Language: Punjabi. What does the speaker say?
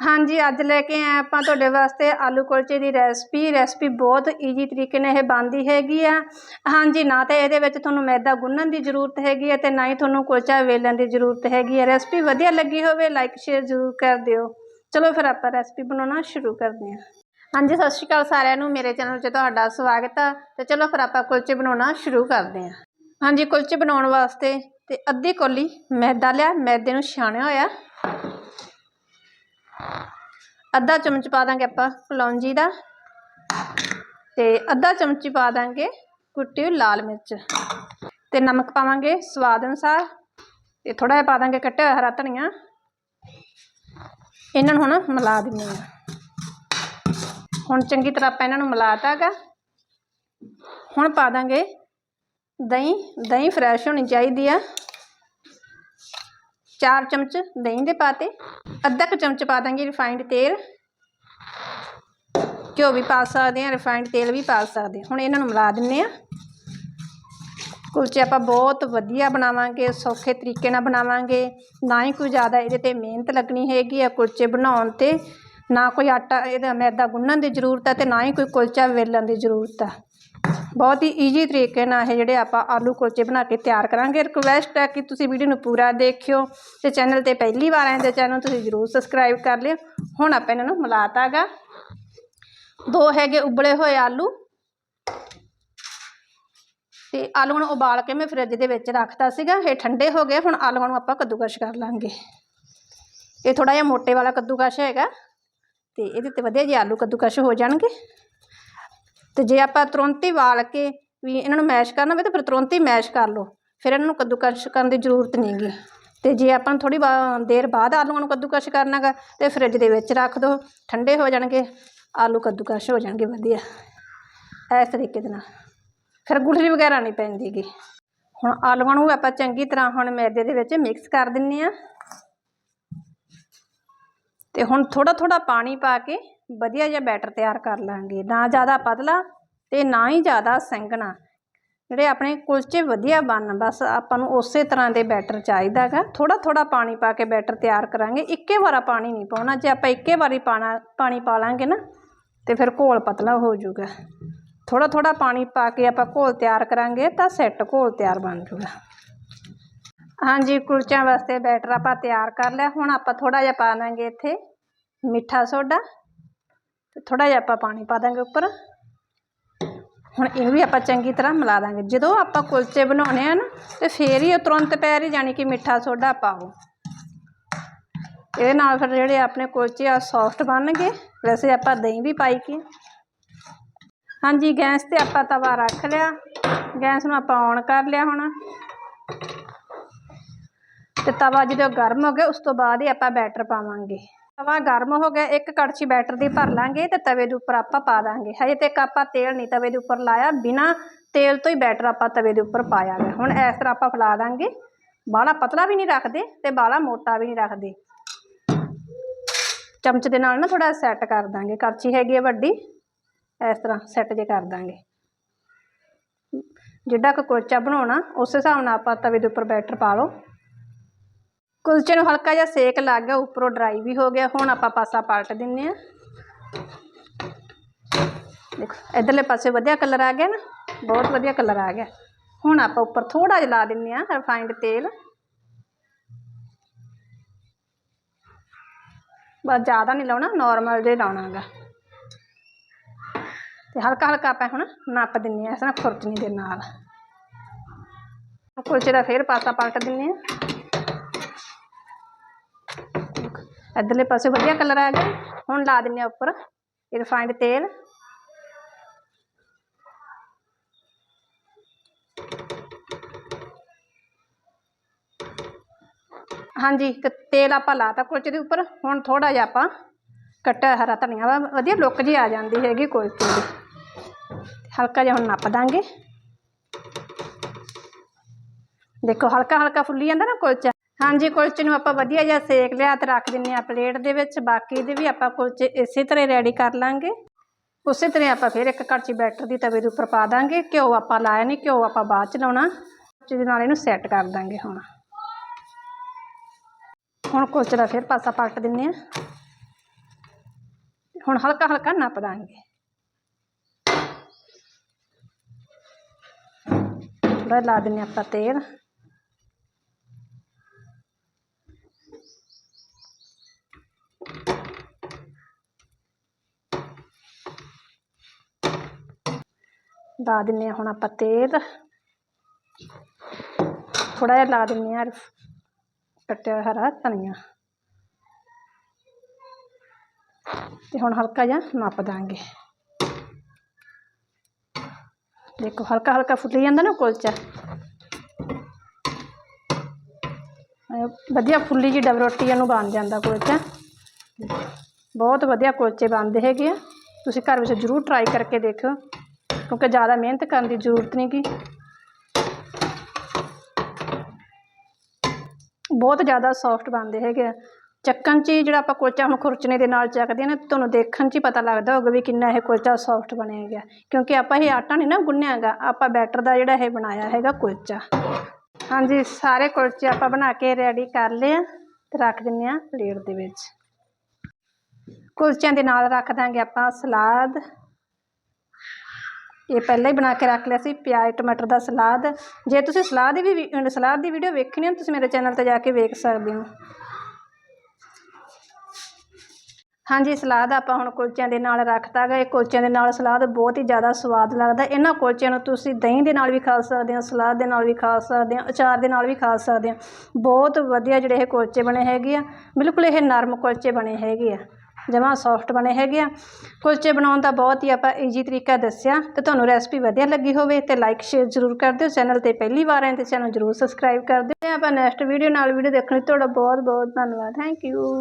ਹਾਂਜੀ, ਅੱਜ ਲੈ ਕੇ ਆਏ ਆਪਾਂ ਤੁਹਾਡੇ ਵਾਸਤੇ ਆਲੂ ਕੁਲਚੇ ਦੀ ਰੈਸਪੀ। ਰੈਸਪੀ ਬਹੁਤ ਈਜੀ ਤਰੀਕੇ ਨਾਲ ਇਹ ਬਣਦੀ ਹੈਗੀ ਆ। ਹਾਂਜੀ, ਨਾ ਤਾਂ ਇਹਦੇ ਵਿੱਚ ਤੁਹਾਨੂੰ ਮੈਦਾ ਗੁੰਨਣ ਦੀ ਜ਼ਰੂਰਤ ਹੈਗੀ ਹੈ ਤੇ ਨਾ ਹੀ ਤੁਹਾਨੂੰ ਕੁਲਚਾ ਵੇਲਣ ਦੀ ਜ਼ਰੂਰਤ ਹੈਗੀ ਹੈ ਰੈਸਪੀ ਵਧੀਆ ਲੱਗੀ ਹੋਵੇ ਲਾਈਕ ਸ਼ੇਅਰ ਜ਼ਰੂਰ ਕਰ ਦਿਓ। ਚਲੋ ਫਿਰ ਆਪਾਂ ਰੈਸਪੀ ਬਣਾਉਣਾ ਸ਼ੁਰੂ ਕਰਦੇ ਹਾਂ। ਹਾਂਜੀ, ਸਤਿ ਸ਼੍ਰੀ ਅਕਾਲ ਸਾਰਿਆਂ ਨੂੰ। ਮੇਰੇ ਚੈਨਲ 'ਚ ਤੁਹਾਡਾ ਸਵਾਗਤ ਆ। ਤੇ ਚਲੋ ਫਿਰ ਆਪਾਂ ਕੁਲਚੇ ਬਣਾਉਣਾ ਸ਼ੁਰੂ ਕਰਦੇ ਹਾਂ। ਹਾਂਜੀ, ਕੁਲਚੇ ਬਣਾਉਣ ਵਾਸਤੇ ਤੇ ਅੱਧੀ ਕੋਲੀ ਮੈਦਾ ਲਿਆ। ਮੈਦੇ ਨੂੰ ਛਾਣਿਆ ਹੋਇਆ। ਅੱਧਾ ਚਮਚ ਪਾ ਦਾਂਗੇ ਆਪਾਂ ਕਲੌਂਜੀ ਦਾ ਤੇ ਅੱਧਾ ਚਮਚ ਪਾ ਦਾਂਗੇ ਕੁੱਟੀ ਹੋਈ ਲਾਲ ਮਿਰਚ ਤੇ ਨਮਕ ਪਾਵਾਂਗੇ ਸਵਾਦ ਅਨੁਸਾਰ ਤੇ ਥੋੜਾ ਜਿਹਾ ਪਾ ਦਾਂਗੇ ਕੱਟਿਆ ਹੋਇਆ ਹਰਾ ਧਨੀਆ। ਇਹਨਾਂ ਨੂੰ ਹੁਣ ਮਿਲਾ ਦਿੰਦੇ ਹਾਂ। ਹੁਣ ਚੰਗੀ ਤਰ੍ਹਾਂ ਆਪਾਂ ਇਹਨਾਂ ਨੂੰ ਮਿਲਾਤਾ ਗਾ। ਹੁਣ ਪਾ ਦਾਂਗੇ ਦਹੀਂ ਦਹੀਂ ਫਰੈਸ਼ ਹੋਣੀ ਚਾਹੀਦੀ ਆ। ਚਾਰ ਚਮਚ ਦਹੀਂ ਦੇ ਪਾਤੇ, ਅੱਧਾ ਕੁ ਚਮਚ ਪਾ ਦਾਂਗੇ ਰਿਫਾਈਂਡ ਤੇਲ। ਘਿਓ ਵੀ ਪਾ ਸਕਦੇ ਹਾਂ ਰਿਫਾਈਂਡ ਤੇਲ ਵੀ ਪਾ ਸਕਦੇ ਹੁਣ ਇਹਨਾਂ ਨੂੰ ਮਿਲਾ ਦਿੰਨੇ ਆ ਕੁਲਚੇ ਆਪਾਂ ਬਹੁਤ ਵਧੀਆ ਬਣਾਵਾਂਗੇ, ਸੌਖੇ ਤਰੀਕੇ ਨਾਲ ਬਣਾਵਾਂਗੇ। ਨਾ ਹੀ ਕੋਈ ਜ਼ਿਆਦਾ ਇਹਦੇ ਤੇ ਮਿਹਨਤ ਲੱਗਣੀ ਹੈਗੀ ਆ ਕੁਲਚੇ ਬਣਾਉਣ ਤੇ, ਨਾ ਕੋਈ ਆਟਾ, ਇਹਦਾ ਮੈਦਾ ਗੁੰਨਣ ਦੀ ਜ਼ਰੂਰਤ ਹੈ ਤੇ ਨਾ ਹੀ ਕੋਈ ਕੁਲਚਾ ਵੇਲਣ ਦੀ ਜ਼ਰੂਰਤ ਹੈ ਬਹੁਤ ਹੀ ਈਜੀ ਤਰੀਕੇ ਨਾਲ ਇਹ ਜਿਹੜੇ ਆਪਾਂ ਆਲੂ ਕੁਲਚੇ ਬਣਾ ਕੇ ਤਿਆਰ ਕਰਾਂਗੇ। ਰਿਕਵੈਸਟ ਹੈ ਕਿ ਤੁਸੀਂ ਵੀਡੀਓ ਨੂੰ ਪੂਰਾ ਦੇਖਿਓ ਤੇ ਚੈਨਲ ਤੇ ਪਹਿਲੀ ਵਾਰ ਆਏ ਤੇ ਚੈਨਲ ਤੁਸੀਂ ਜ਼ਰੂਰ ਸਬਸਕ੍ਰਾਈਬ ਕਰ ਲਿਓ। ਹੁਣ ਆਪਾਂ ਇਹਨਾਂ ਨੂੰ ਮਿਲਾਤਾ ਗਾ ਦੋ ਹੈਗੇ ਉਬਲੇ ਹੋਏ ਆਲੂ। ਤੇ ਆਲੂਆਂ ਨੂੰ ਉਬਾਲ ਕੇ ਮੈਂ ਫਰਿੱਜ ਦੇ ਵਿੱਚ ਰੱਖਤਾ ਸੀਗਾ। ਇਹ ਠੰਡੇ ਹੋ ਗਏ, ਹੁਣ ਆਲੂਆਂ ਨੂੰ ਆਪਾਂ ਕੱਦੂਕਸ਼ ਕਰ ਲਾਂਗੇ। ਇਹ ਥੋੜਾ ਜਿਹਾ ਮੋਟੇ ਵਾਲਾ ਕੱਦੂਕਸ਼ ਹੈਗਾ। ਤੇ ਇਹਦੇ ਤੇ ਵਧੀਆ ਜਿਹੇ ਆਲੂ ਕੱਦੂਕਸ਼ ਹੋ ਜਾਣਗੇ। ਤੇ ਜੇ ਆਪਾਂ ਤੁਰੰਤ ਹੀ ਵਾਲ ਕੇ ਵੀ ਇਹਨਾਂ ਨੂੰ ਮੈਸ਼ ਕਰਨਾ ਹੋਵੇ ਤਾਂ ਫਿਰ ਤੁਰੰਤ ਹੀ ਮੈਸ਼ ਕਰ ਲਓ। ਫਿਰ ਇਹਨਾਂ ਨੂੰ ਕੱਦੂਕਸ਼ ਕਰਨ ਦੀ ਜ਼ਰੂਰਤ ਨਹੀਂਗੀ ਅਤੇ ਜੇ ਆਪਾਂ ਥੋੜ੍ਹੀ ਥੋੜੀ ਦੇਰ ਬਾਅਦ ਆਲੂਆਂ ਨੂੰ ਕੱਦੂਕਸ਼ ਕਰਨਾ ਗਾ ਤਾਂ ਫਰਿੱਜ ਦੇ ਵਿੱਚ ਰੱਖ ਦਿਓ ਠੰਡੇ ਹੋ ਜਾਣਗੇ, ਆਲੂ ਕੱਦੂਕਸ਼ ਹੋ ਜਾਣਗੇ, ਵਧੀਆ। ਇਸ ਤਰੀਕੇ ਦੇ ਨਾਲ। ਫਿਰ ਗੁਠਲੀ ਵਗੈਰਾ ਨਹੀਂ ਪੈਂਦੀ ਗੀ। ਹੁਣ ਆਲੂਆਂ ਨੂੰ ਆਪਾਂ ਚੰਗੀ ਤਰ੍ਹਾਂ ਹੁਣ ਮੈਦੇ ਦੇ ਵਿੱਚ ਮਿਕਸ ਕਰ ਦਿੰਨੇ ਆ। ਤੇ ਹੁਣ ਥੋੜਾ ਥੋੜਾ ਪਾਣੀ ਪਾ ਕੇ ਵਧੀਆ ਜਿਹਾ ਬੈਟਰ ਤਿਆਰ ਕਰ ਲਾਂਗੇ। ਨਾ ਜ਼ਿਆਦਾ ਪਤਲਾ ਤੇ ਨਾ ਹੀ ਜ਼ਿਆਦਾ ਸਿੰਗਣਾ। ਜਿਹੜੇ ਆਪਣੇ ਕੁਲਚੇ ਵਧੀਆ ਬਣਨ, ਬਸ ਆਪਾਂ ਨੂੰ ਉਸੇ ਤਰ੍ਹਾਂ ਦੇ ਬੈਟਰ ਚਾਹੀਦਾ ਹੈਗਾ। ਥੋੜਾ ਥੋੜਾ ਪਾਣੀ ਪਾ ਕੇ ਬੈਟਰ ਤਿਆਰ ਕਰਾਂਗੇ। ਇੱਕੇ ਵਾਰਾ ਪਾਣੀ ਨਹੀਂ ਪਾਉਣਾ। ਜੇ ਆਪਾਂ ਇੱਕੇ ਵਾਰੀ ਪਾਣਾ, ਪਾਣੀ ਪਾ ਲਾਂਗੇ ਨਾ, ਤੇ ਫਿਰ ਘੋਲ ਪਤਲਾ ਹੋ ਜਾਊਗਾ। ਥੋੜਾ ਥੋੜਾ ਪਾਣੀ ਪਾ ਕੇ ਆਪਾਂ ਘੋਲ ਤਿਆਰ ਕਰਾਂਗੇ, ਤਾਂ ਸੈੱਟ ਘੋਲ ਤਿਆਰ ਬਣ ਜਾਊਗਾ। ਹਾਂਜੀ, ਕੁਲਚਿਆਂ ਵਾਸਤੇ ਬੈਟਰ ਆਪਾਂ ਤਿਆਰ ਕਰ ਲਿਆ। ਹੁਣ ਆਪਾਂ ਥੋੜਾ ਜਿਹਾ ਪਾ ਦਾਂਗੇ ਇੱਥੇ ਮਿੱਠਾ ਸੋਡਾ। ਤੇ ਥੋੜਾ ਜਿਹਾ ਆਪਾਂ ਪਾਣੀ ਪਾ ਦਾਂਗੇ ਉੱਪਰ। ਹੁਣ ਇਹਨੂੰ ਵੀ ਆਪਾਂ ਚੰਗੀ ਤਰ੍ਹਾਂ ਮਿਲਾ ਦਾਂਗੇ। ਜਦੋਂ ਆਪਾਂ ਕੁਲਚੇ ਬਣਾਉਣੇ ਆ ਨਾ, ਤੇ ਫੇਰ ਹੀ ਉਹ ਤੁਰੰਤ ਪੈਰ ਹੀ ਜਾਣੀ ਕਿ ਮਿੱਠਾ ਸੋਡਾ ਪਾਓ ਇਹਦੇ ਨਾਲ ਫਿਰ ਜਿਹੜੇ ਆਪਣੇ ਕੁਲਚੇ ਆ ਸੌਫਟ ਬਣਨਗੇ। ਵੈਸੇ ਆਪਾਂ ਦਹੀਂ ਵੀ ਪਾਈ ਕੀ ਹਾਂਜੀ, ਗੈਸ ਤੇ ਆਪਾਂ ਤਵਾ ਰੱਖ ਲਿਆ। ਗੈਸ ਨੂੰ ਆਪਾਂ ਔਨ ਕਰ ਲਿਆ ਹੁਣ। ਤੇ ਤਵਾ ਜਦੋਂ ਗਰਮ ਹੋ ਗਿਆ, ਉਸ ਤੋਂ ਬਾਅਦ ਹੀ ਆਪਾਂ ਬੈਟਰ ਪਾਵਾਂਗੇ। ਤਵਾ ਗਰਮ ਹੋ ਗਿਆ, ਇੱਕ ਕੜਛੀ ਬੈਟਰ ਦੀ ਭਰ ਲਾਂਗੇ ਤੇ ਤਵੇ ਦੇ ਉੱਪਰ ਆਪਾਂ ਪਾ ਦਾਂਗੇ। ਹਜੇ ਤੱਕ ਆਪਾਂ ਤੇਲ ਨਹੀਂ ਤਵੇ ਦੇ ਉੱਪਰ ਲਾਇਆ, ਬਿਨਾ ਤੇਲ ਤੋਂ ਹੀ ਬੈਟਰ ਆਪਾਂ ਤਵੇ ਦੇ ਉੱਪਰ ਪਾਇਆ ਗਿਆ ਹੁਣ ਇਸ ਤਰ੍ਹਾਂ ਆਪਾਂ ਫੈਲਾ ਦਾਂਗੇ। ਬਾਹਲਾ ਪਤਲਾ ਵੀ ਨਹੀਂ ਰੱਖਦੇ ਤੇ ਬਾਲਾ ਮੋਟਾ ਵੀ ਨਹੀਂ ਰੱਖਦੇ। ਚਮਚ ਦੇ ਨਾਲ ਨਾ ਥੋੜਾ ਸੈੱਟ ਕਰ ਦਾਂਗੇ। ਕੜਛੀ ਹੈਗੀ ਹੈ ਵੱਡੀ, ਇਸ ਤਰ੍ਹਾਂ ਸੈੱਟ ਜੇ ਕਰ ਦਾਂਗੇ। ਜਿੱਡਾ ਕੁ ਕੁਲਚਾ ਬਣਾਉਣਾ, ਉਸ ਹਿਸਾਬ ਨਾਲ ਆਪਾਂ ਤਵੇ ਦੇ ਉੱਪਰ ਬੈਟਰ ਪਾ ਲਓ। ਕੁਲਚੇ ਨੂੰ ਹਲਕਾ ਜਿਹਾ ਸੇਕ ਲੱਗ ਗਿਆ, ਉੱਪਰੋਂ ਡਰਾਈ ਵੀ ਹੋ ਗਿਆ। ਹੁਣ ਆਪਾਂ ਪਾਸਾ ਪਲਟ ਦਿੰਨੇ ਆ ਦੇਖੋ, ਇਧਰਲੇ ਪਾਸੇ ਵਧੀਆ ਕਲਰ ਆ ਗਿਆ ਨਾ, ਬਹੁਤ ਵਧੀਆ ਕਲਰ ਆ ਗਿਆ। ਹੁਣ ਆਪਾਂ ਉੱਪਰ ਥੋੜਾ ਜਿਹਾ ਲਾ ਦਿੰਨੇ ਆ ਰਿਫਾਈਂਡ ਤੇਲ। ਬਸ ਜ਼ਿਆਦਾ ਨਹੀਂ ਲਾਉਣਾ ਨਾਰਮਲ ਜਿਹਾ ਲਾਉਣਾਗਾ। ਤੇ ਹਲਕਾ ਹਲਕਾ ਆਪਾਂ ਹੁਣ ਨੱਪ ਦਿੰਨੇ ਆ ਇਸ ਤਰ੍ਹਾਂ ਖੁਰਚਣੀ ਦੇ ਨਾਲ। ਕੁਲਚੇ ਦਾ ਫੇਰ ਪਾਸਾ ਪਲਟ ਦਿੰਨੇ ਆ ਇੱਧਰਲੇ ਪਾਸੇ ਵਧੀਆ ਕਲਰ ਆ ਗਿਆ। ਹੁਣ ਲਾ ਦਿੰਨੇ ਆ ਉੱਪਰ ਰਿਫਾਈਂਡ ਤੇਲ। ਹਾਂਜੀ ਤੇ ਤੇਲ ਆਪਾਂ ਲਾਤਾ ਕੁਲਚੇ ਦੇ ਉੱਪਰ। ਹੁਣ ਥੋੜਾ ਜਿਹਾ ਆਪਾਂ ਕੱਟਿਆ ਹਰਾ ਧਨੀਆ ਵਾ। ਵਧੀਆ ਲੁੱਕ ਜੀ ਆ ਜਾਂਦੀ ਹੈਗੀ ਕੁਲਚੇ ਦੀ। ਹਲਕਾ ਜਿਹਾ ਹੁਣ ਨੱਪ ਦਾਂਗੇ। ਦੇਖੋ ਹਲਕਾ ਹਲਕਾ ਫੁੱਲੀ ਜਾਂਦਾ ਨਾ ਕੁਲਚਾ। ਹਾਂਜੀ, ਕੁਲਚੇ ਨੂੰ ਆਪਾਂ ਵਧੀਆ ਜਿਹਾ ਸੇਕ ਲਿਆ ਤੇ ਰੱਖ ਦਿੰਨੇ ਆ ਪਲੇਟ ਦੇ ਵਿੱਚ। ਬਾਕੀ ਦੇ ਵੀ ਆਪਾਂ ਕੁਲਚੇ ਇਸੇ ਤਰ੍ਹਾਂ ਰੈਡੀ ਕਰ ਲਾਂਗੇ। ਉਸੇ ਤਰ੍ਹਾਂ ਆਪਾਂ ਫਿਰ ਇੱਕ ਕੜਚੀ ਬੈਟਰ ਦੀ ਤਵੇ ਦੇ ਉੱਪਰ ਪਾ ਦਾਂਗੇ। ਘਿਓ ਆਪਾਂ ਲਾਇਆ ਨਹੀਂ, ਘਿਓ ਆਪਾਂ ਬਾਅਦ ਚ ਲਾਉਣਾ। ਜਿਹਦੇ ਨਾਲ ਇਹਨੂੰ ਸੈੱਟ ਕਰ ਦਾਂਗੇ ਹੁਣ। ਹੁਣ ਕੁਲਚੇ ਦਾ ਫਿਰ ਪਾਸਾ ਪਲਟ ਦਿੰਨੇ ਆ ਹੁਣ ਹਲਕਾ ਹਲਕਾ ਨੱਪ ਦਾਂਗੇ। ਥੋੜਾ ਲਾ ਦਿੰਨੇ ਆਪਾਂ ਤੇਲ। ਲਾ ਦਿੰਨੇ ਹਾਂ ਹੁਣ ਆਪਾਂ ਤੇਲ। ਥੋੜਾ ਜਿਹਾ ਲਾ ਦਿੰਨੇ ਹਾਂ ਕੱਟਿਆ ਹੋਇਆ ਹਰਾ ਧਨੀਆ। ਤੇ ਹੁਣ ਹਲਕਾ ਜਿਹਾ ਨੱਪ ਦਾਂਗੇ। ਦੇਖੋ ਹਲਕਾ ਹਲਕਾ ਫੁੱਲੀ ਜਾਂਦਾ ਨਾ ਕੁਲਚਾ। ਐਂ ਵਧੀਆ ਫੁੱਲੀ ਜੀ ਡਬ ਰੋਟੀ ਨੂੰ ਬਣ ਜਾਂਦਾ ਕੁਲਚਾ। ਬਹੁਤ ਵਧੀਆ ਕੁਲਚੇ ਬਣਦੇ ਹੈਗੇ ਆ। ਤੁਸੀਂ ਘਰ ਵਿੱਚ ਜ਼ਰੂਰ ਟਰਾਈ ਕਰਕੇ ਦੇਖਿਓ। ਕਿਉਂਕਿ ਜ਼ਿਆਦਾ ਮਿਹਨਤ ਕਰਨ ਦੀ ਜ਼ਰੂਰਤ ਨਹੀਂ ਗੀ। ਬਹੁਤ ਜ਼ਿਆਦਾ ਸੌਫਟ ਬਣਦੇ ਹੈਗੇ ਆ। ਚੱਕਣ 'ਚ ਹੀ ਜਿਹੜਾ ਆਪਾਂ ਕੁਲਚਾ ਹੁਣ ਖੁਰਚਣੇ ਦੇ ਨਾਲ ਚੱਕਦੇ ਆ ਨਾ, ਤੁਹਾਨੂੰ ਦੇਖਣ 'ਚ ਹੀ ਪਤਾ ਲੱਗਦਾ ਹੋਊਗਾ ਵੀ ਕਿੰਨਾ ਇਹ ਕੁਲਚਾ ਸੌਫਟ ਬਣਿਆ ਗਿਆ ਕਿਉਂਕਿ ਆਪਾਂ ਇਹ ਆਟਾ ਨਹੀਂ ਨਾ ਗੁੰਨਿਆ ਹੈਗਾ, ਆਪਾਂ ਬੈਟਰ ਦਾ ਜਿਹੜਾ ਇਹ ਬਣਾਇਆ ਹੈਗਾ ਕੁਲਚਾ। ਹਾਂਜੀ, ਸਾਰੇ ਕੁਲਚੇ ਆਪਾਂ ਬਣਾ ਕੇ ਰੈਡੀ ਕਰ ਲਏ ਆ ਤੇ ਰੱਖ ਦਿੰਨੇ ਆ ਪਲੇਟ ਦੇ ਵਿੱਚ। ਕੁਲਚਿਆਂ ਦੇ ਨਾਲ ਰੱਖ ਦਾਂਗੇ ਆਪਾਂ ਸਲਾਦ। ਇਹ ਪਹਿਲਾਂ ਹੀ ਬਣਾ ਕੇ ਰੱਖ ਲਿਆ ਸੀ, ਪਿਆਜ਼, ਟਮਾਟਰ ਦਾ ਸਲਾਦ। ਜੇ ਤੁਸੀਂ ਸਲਾਦ ਦੀ ਵੀ ਸਲਾਦ ਦੀ ਵੀਡੀਓ ਵੇਖਣੀ ਹੋ ਤੁਸੀਂ ਮੇਰੇ ਚੈਨਲ ਤੇ ਜਾ ਕੇ ਵੇਖ ਸਕਦੇ ਹੋ। ਹਾਂਜੀ, ਸਲਾਦ ਆਪਾਂ ਹੁਣ ਕੁਲਚਿਆਂ ਦੇ ਨਾਲ ਰੱਖਤਾ ਗਾ। ਇਹ ਕੁਲਚਿਆਂ ਦੇ ਨਾਲ ਸਲਾਦ ਬਹੁਤ ਹੀ ਜ਼ਿਆਦਾ ਸਵਾਦ ਲੱਗਦਾ। ਇਹਨਾਂ ਕੁਲਚਿਆਂ ਨੂੰ ਤੁਸੀਂ ਦਹੀਂ ਦੇ ਨਾਲ ਵੀ ਖਾ ਸਕਦੇ ਹੋ, ਸਲਾਦ ਦੇ ਨਾਲ ਵੀ ਖਾ ਸਕਦੇ ਹੋ, ਅਚਾਰ ਦੇ ਨਾਲ ਵੀ ਖਾ ਸਕਦੇ ਹੋ। ਬਹੁਤ ਵਧੀਆ ਜਿਹੜੇ ਇਹ ਕੁਲਚੇ ਬਣੇ ਹੈਗੇ ਆ। ਬਿਲਕੁਲ ਇਹ ਨਰਮ ਕੁਲਚੇ ਬਣੇ ਹੈਗੇ ਆ। ਜਮਾਂ ਸੌਫਟ ਬਣੇ ਹੈਗੇ ਆ। ਕੁਲਚੇ ਬਣਾਉਣ ਦਾ ਬਹੁਤ ਹੀ ਆਪਾਂ ਈਜੀ ਤਰੀਕਾ ਦੱਸਿਆ ਤੇ ਤੁਹਾਨੂੰ ਰੈਸਪੀ ਵਧੀਆ ਲੱਗੀ ਹੋਵੇ ਤੇ ਲਾਈਕ ਸ਼ੇਅਰ ਜ਼ਰੂਰ ਕਰ ਦਿਓ। ਚੈਨਲ ਤੇ ਪਹਿਲੀ ਵਾਰ ਆਏ ਤੇ ਚੈਨਲ ਜ਼ਰੂਰ ਸਬਸਕ੍ਰਾਈਬ ਕਰ ਦਿਓ। ਤੇ ਆਪਾਂ ਨੈਕਸਟ ਵੀਡੀਓ ਨਾਲ ਵੀਡੀਓ ਦੇਖਣ ਲਈ ਤੁਹਾਡਾ ਬਹੁਤ ਬਹੁਤ ਧੰਨਵਾਦ। Thank you